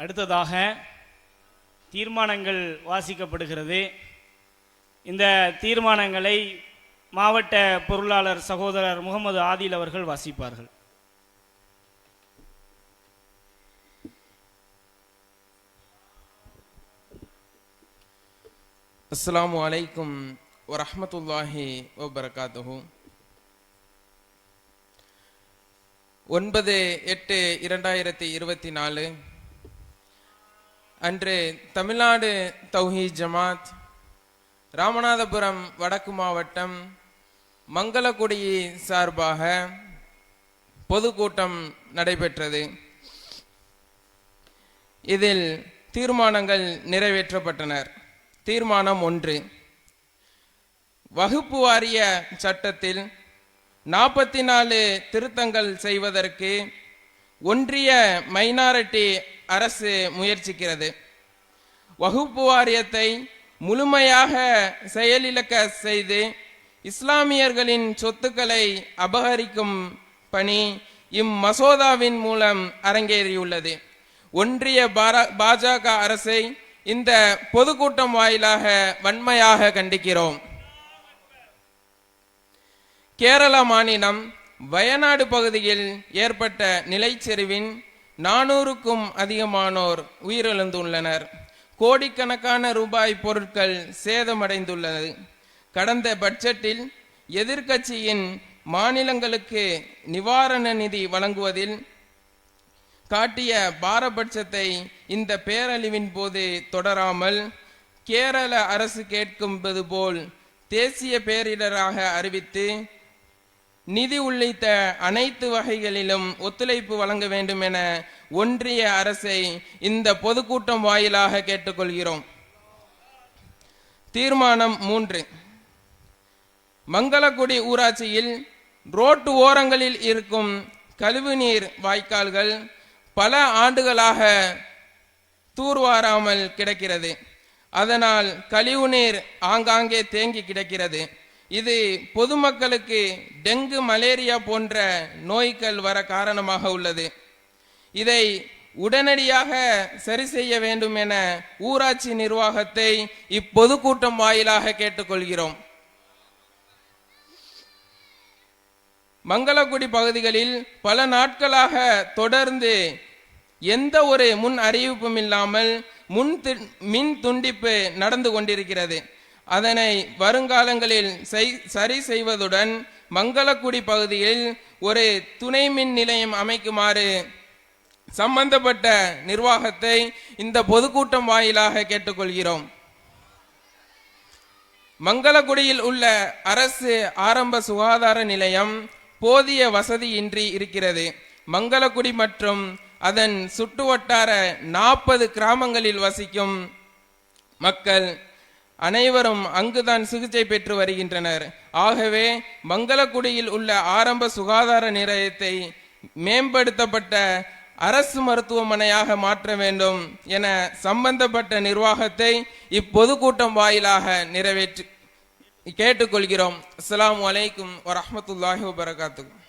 அடுத்ததாக தீர்மானங்கள் வாசிக்கப்படுகிறது. இந்த தீர்மானங்களை மாவட்ட பொருளாளர் சகோதரர் முகமது ஆதில் அவர்கள் வாசிப்பார்கள். அஸ்லாம் அலைக்கும் வரமத்துல்லாஹி வபரகாத்துஹு. ஒன்பது எட்டு இரண்டாயிரத்தி இருபத்தி நாலு அன்று தமிழ்நாடு தௌஹீத் ஜமாத் ராமநாதபுரம் வடக்கு மாவட்டம் மங்களக்குடி சார்பாக பொதுக்கூட்டம் நடைபெற்றது. இதில் தீர்மானங்கள் நிறைவேற்றப்பட்டனர் தீர்மானம் ஒன்று. வகுப்பு வாரிய சட்டத்தில் நாற்பத்தி நாலு திருத்தங்கள் செய்வதற்கு ஒன்றிய மைனாரிட்டி அரசு முயற்சிக்கிறது. வகுப்பு வாரியத்தை முழுமையாக செயலிழக்க செய்து இஸ்லாமியர்களின் சொத்துக்களை அபகரிக்கும் பணி இம்மசோதாவின் மூலம் அரங்கேறியுள்ளது. ஒன்றிய பாஜக அரசை இந்த பொதுக்கூட்டம் வாயிலாக வன்மையாக கண்டிக்கிறோம். கேரள மாநிலம் வயநாடு பகுதியில் ஏற்பட்ட நிலைச்சரிவின் நானூறுக்கும் அதிகமானோர் உயிரிழந்துள்ளனர். கோடிக்கணக்கான ரூபாய் பொருட்கள் சேதமடைந்துள்ளது. கடந்த பட்ஜெட்டில் எதிர்க்கட்சியின் மாநிலங்களுக்கு நிவாரண நிதி வழங்குவதில் காட்டிய பாரபட்சத்தை இந்த பேரழிவின் போது தொடராமல் கேரள அரசு கேட்கும்பது போல் தேசிய பேரிடராக அறிவித்து நிதி உள்ளிட்ட அனைத்து வகைகளிலும் ஒத்துழைப்பு வழங்க வேண்டும் என ஒன்றிய அரசை இந்த பொதுக்கூட்டம் வாயிலாக கேட்டுக்கொள்கிறோம். தீர்மானம் மூன்று. மங்களக்குடி ஊராட்சியில் ரோட்டு ஓரங்களில் இருக்கும் கழிவுநீர் வாய்க்கால்கள் பல ஆண்டுகளாக தூர்வாராமல் கிடக்கிறது. அதனால் கழிவுநீர் ஆங்காங்கே தேங்கி கிடக்கிறது. இது பொதுமக்களுக்கு டெங்கு மலேரியா போன்ற நோய்கள் வர காரணமாக உள்ளது. இதை உடனடியாக சரி செய்ய வேண்டும் என ஊராட்சி நிர்வாகத்தை இப்பொதுக்கூட்டம் வாயிலாக கேட்டுக்கொள்கிறோம். மங்களக்குடி பகுதிகளில் பல நாட்களாக தொடர்ந்து எந்த ஒரு முன் அறிவிப்பும் இல்லாமல் முன் மின் துண்டிப்பு நடந்து கொண்டிருக்கிறது. அதனை வருங்காலங்களில் செய்- சரி செய்வதுடன் மங்களக்குடி பகுதியில் ஒரு துணை மின் நிலையம் அமைக்குமாறு சம்பந்தப்பட்ட நிர்வாகத்தை இந்த பொதுக்கூட்டம் வாயிலாக கேட்டுக்கொள்கிறோம். மங்களக்குடியில் உள்ள அரசு ஆரம்ப சுகாதார நிலையம் போதிய வசதியின்றி இருக்கிறது. மங்களக்குடி மற்றும் அதன் சுற்றுவட்டார நாற்பது கிராமங்களில் வசிக்கும் மக்கள் அனைவரும் அங்குதான் சிகிச்சை பெற்று வருகின்றனர். ஆகவே மங்களக்குடியில் உள்ள ஆரம்ப சுகாதார நிலையத்தை மேம்படுத்தப்பட்ட அரசு மருத்துவமனையாக மாற்ற வேண்டும் என சம்பந்தப்பட்ட நிர்வாகத்தை இப்பொதுக்கூட்டம் வாயிலாக நிறைவேற்றி கேட்டுக்கொள்கிறோம். அஸ்லாம் வலைக்கும் வரமத்துல்லாஹி வபரகாத்துக்கும்